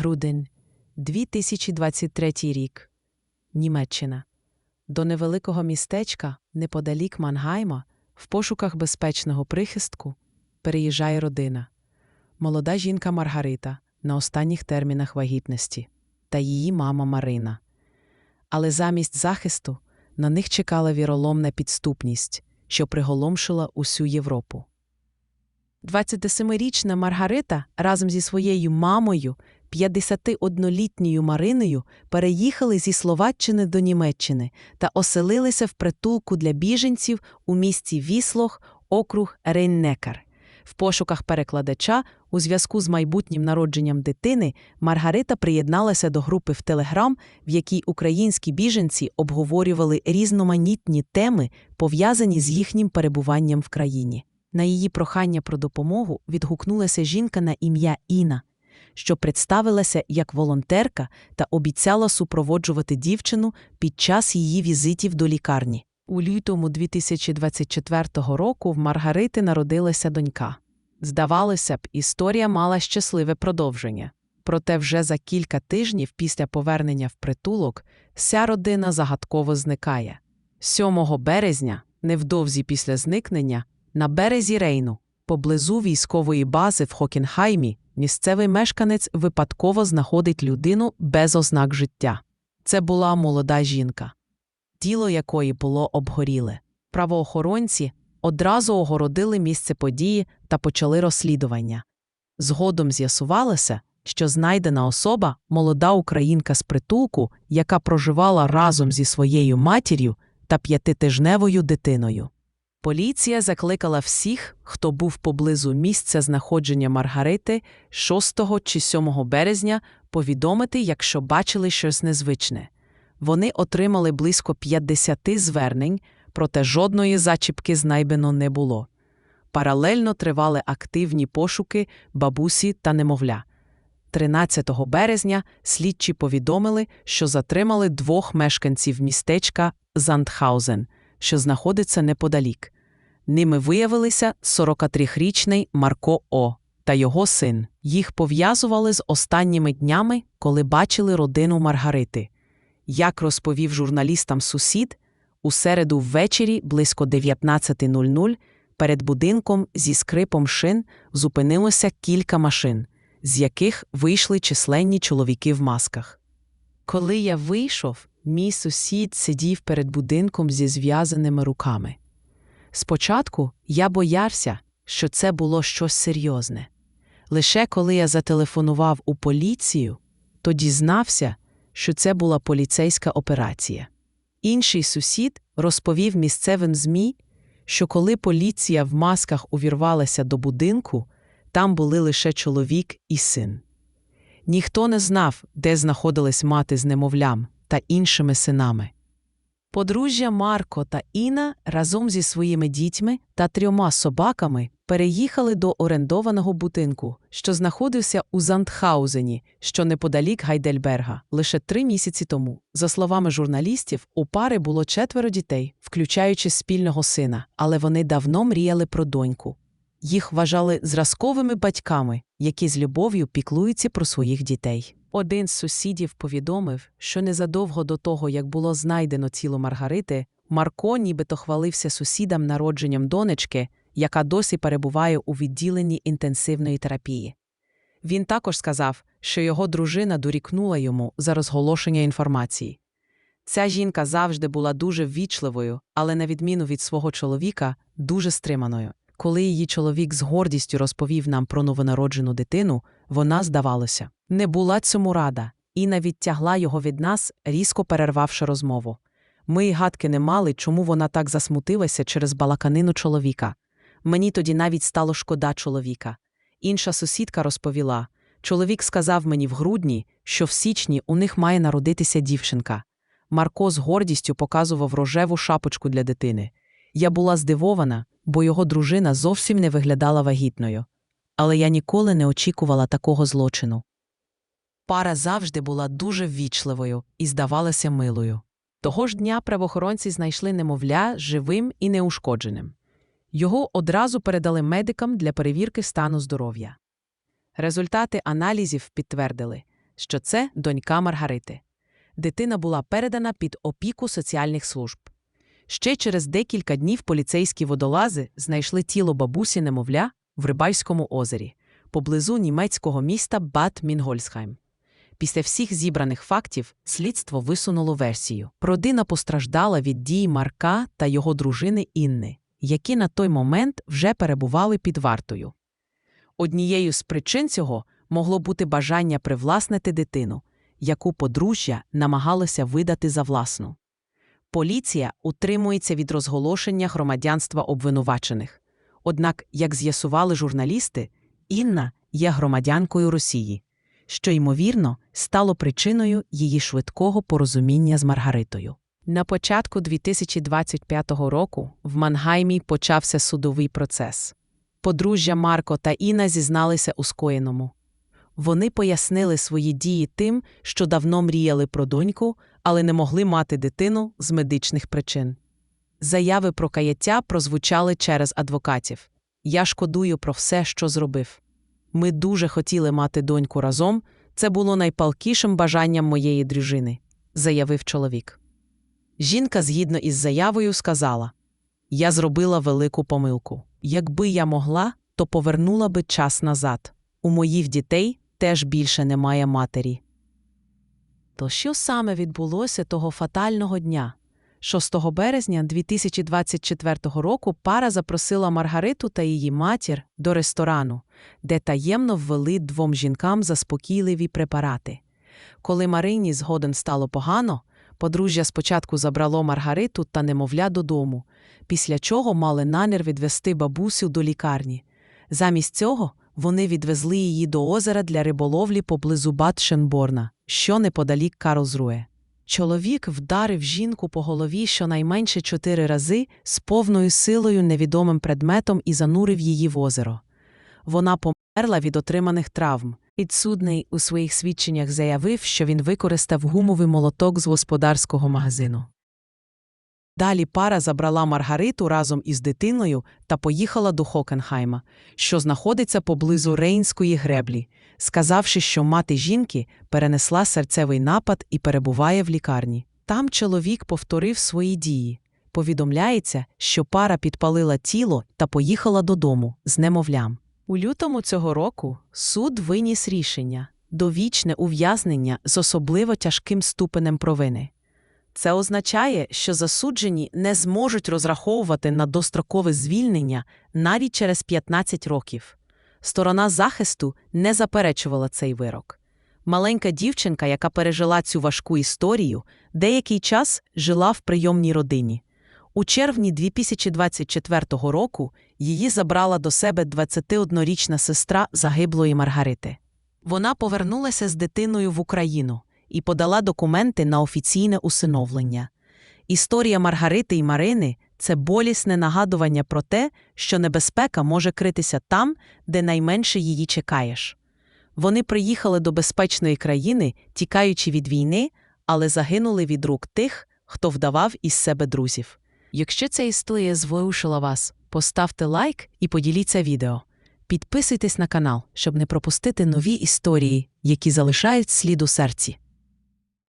Грудень, 2023 рік. Німеччина. До невеликого містечка, неподалік Мангайма, в пошуках безпечного прихистку, переїжджає родина. Молода жінка Маргарита на останніх термінах вагітності та її мама Марина. Але замість захисту на них чекала віроломна підступність, що приголомшила усю Європу. 27-річна Маргарита разом зі своєю мамою, 51-літньою Мариною, переїхали зі Словаччини до Німеччини та оселилися в притулку для біженців у місті Віслох, округ Рейннекар. В пошуках перекладача у зв'язку з майбутнім народженням дитини Маргарита приєдналася до групи в Телеграм, в якій українські біженці обговорювали різноманітні теми, пов'язані з їхнім перебуванням в країні. На її прохання про допомогу відгукнулася жінка на ім'я Іна, що представилася як волонтерка та обіцяла супроводжувати дівчину під час її візитів до лікарні. У лютому 2024 року в Маргарити народилася донька. Здавалося б, історія мала щасливе продовження. Проте вже за кілька тижнів після повернення в притулок вся родина загадково зникає. 7 березня, невдовзі після зникнення, на березі Рейну, поблизу військової бази в Хокенхаймі, місцевий мешканець випадково знаходить людину без ознак життя. Це була молода жінка, тіло якої було обгоріле. Правоохоронці одразу огородили місце події та почали розслідування. Згодом з'ясувалося, що знайдена особа молода українка з притулку, яка проживала разом зі своєю матір'ю та п'ятитижневою дитиною. Поліція закликала всіх, хто був поблизу місця знаходження Маргарити 6 чи 7 березня, повідомити, якщо бачили щось незвичне. Вони отримали близько 50 звернень, проте жодної зачіпки знайдено не було. Паралельно тривали активні пошуки бабусі та немовля. 13 березня слідчі повідомили, що затримали двох мешканців містечка Зандхаузен, що знаходиться неподалік. Ними виявилися 43-річний Марко О. та його син. Їх пов'язували з останніми днями, коли бачили родину Маргарити. Як розповів журналістам сусід, у середу ввечері близько 19.00 перед будинком зі скрипом шин зупинилося кілька машин, з яких вийшли численні чоловіки в масках. Коли я вийшов, мій сусід сидів перед будинком зі зв'язаними руками. Спочатку я боявся, що це було щось серйозне. Лише коли я зателефонував у поліцію, то дізнався, що це була поліцейська операція. Інший сусід розповів місцевим ЗМІ, що коли поліція в масках увірвалася до будинку, там були лише чоловік і син. Ніхто не знав, де знаходилась мати з немовлям та іншими синами. Подружжя Марко та Іна разом зі своїми дітьми та трьома собаками переїхали до орендованого будинку, що знаходився у Зандхаузені, що неподалік Гайдельберга, лише три місяці тому. За словами журналістів, у пари було четверо дітей, включаючи спільного сина, але вони давно мріяли про доньку. Їх вважали зразковими батьками, які з любов'ю піклуються про своїх дітей. Один з сусідів повідомив, що незадовго до того, як було знайдено тіло Маргарити, Марко нібито хвалився сусідам народженням донечки, яка досі перебуває у відділенні інтенсивної терапії. Він також сказав, що його дружина дорікнула йому за розголошення інформації. Ця жінка завжди була дуже ввічливою, але, на відміну від свого чоловіка, дуже стриманою. Коли її чоловік з гордістю розповів нам про новонароджену дитину, вона, здавалося, не була цьому рада і навіть тягла його від нас, різко перервавши розмову. Ми й гадки не мали, чому вона так засмутилася через балаканину чоловіка. Мені тоді навіть стало шкода чоловіка. Інша сусідка розповіла чоловік сказав мені в грудні, що в січні у них має народитися дівчинка. Марко з гордістю показував рожеву шапочку для дитини. Я була здивована, бо його дружина зовсім не виглядала вагітною. Але я ніколи не очікувала такого злочину. Пара завжди була дуже ввічливою і здавалася милою. Того ж дня правоохоронці знайшли немовля живим і неушкодженим. Його одразу передали медикам для перевірки стану здоров'я. Результати аналізів підтвердили, що це донька Маргарити. Дитина була передана під опіку соціальних служб. Ще через декілька днів поліцейські водолази знайшли тіло бабусі немовля в Рибальському озері, поблизу німецького міста Бат Мінгольсхайм. Після всіх зібраних фактів слідство висунуло версію. Родина постраждала від дій Марка та його дружини Інни, які на той момент вже перебували під вартою. Однією з причин цього могло бути бажання привласнити дитину, яку подружжя намагалося видати за власну. Поліція утримується від розголошення громадянства обвинувачених. Однак, як з'ясували журналісти, Інна є громадянкою Росії, що, ймовірно, стало причиною її швидкого порозуміння з Маргаритою. На початку 2025 року в Мангаймі почався судовий процес. Подружжя Марко та Інна зізналися у скоєному. Вони пояснили свої дії тим, що давно мріяли про доньку, але не могли мати дитину з медичних причин. Заяви про каяття прозвучали через адвокатів. Я шкодую про все, що зробив. Ми дуже хотіли мати доньку разом. Це було найпалкішим бажанням моєї дружини, заявив чоловік. Жінка, згідно із заявою, сказала: Я зробила велику помилку. Якби я могла, то повернула би час назад. У моїх дітей теж більше немає матері. То що саме відбулося того фатального дня? 6 березня 2024 року пара запросила Маргариту та її матір до ресторану, де таємно ввели двом жінкам заспокійливі препарати. Коли Марині згодом стало погано, подружжя спочатку забрало Маргариту та немовля додому, після чого мали намір відвести бабусю до лікарні. Замість цього вони відвезли її до озера для риболовлі поблизу Бат-Шенборна, що неподалік Карлзруе. Чоловік вдарив жінку по голові щонайменше чотири рази з повною силою невідомим предметом і занурив її в озеро. Вона померла від отриманих травм. Підсудний у своїх свідченнях заявив, що він використав гумовий молоток з господарського магазину. Далі пара забрала Маргариту разом із дитиною та поїхала до Хокенхайма, що знаходиться поблизу Рейнської греблі, сказавши, що мати жінки перенесла серцевий напад і перебуває в лікарні. Там чоловік повторив свої дії. Повідомляється, що пара підпалила тіло та поїхала додому з немовлям. У лютому цього року суд виніс рішення довічне ув'язнення з особливо тяжким ступенем провини. Це означає, що засуджені не зможуть розраховувати на дострокове звільнення навіть через 15 років. Сторона захисту не заперечувала цей вирок. Маленька дівчинка, яка пережила цю важку історію, деякий час жила в прийомній родині. У червні 2024 року її забрала до себе 21-річна сестра загиблої Маргарити. Вона повернулася з дитиною в Україну і подала документи на офіційне усиновлення. Історія Маргарити і Марини це болісне нагадування про те, що небезпека може критися там, де найменше її чекаєш. Вони приїхали до безпечної країни, тікаючи від війни, але загинули від рук тих, хто вдавав із себе друзів. Якщо ця історія зворушила вас, поставте лайк і поділіться відео. Підписуйтесь на канал, щоб не пропустити нові історії, які залишають слід у серці.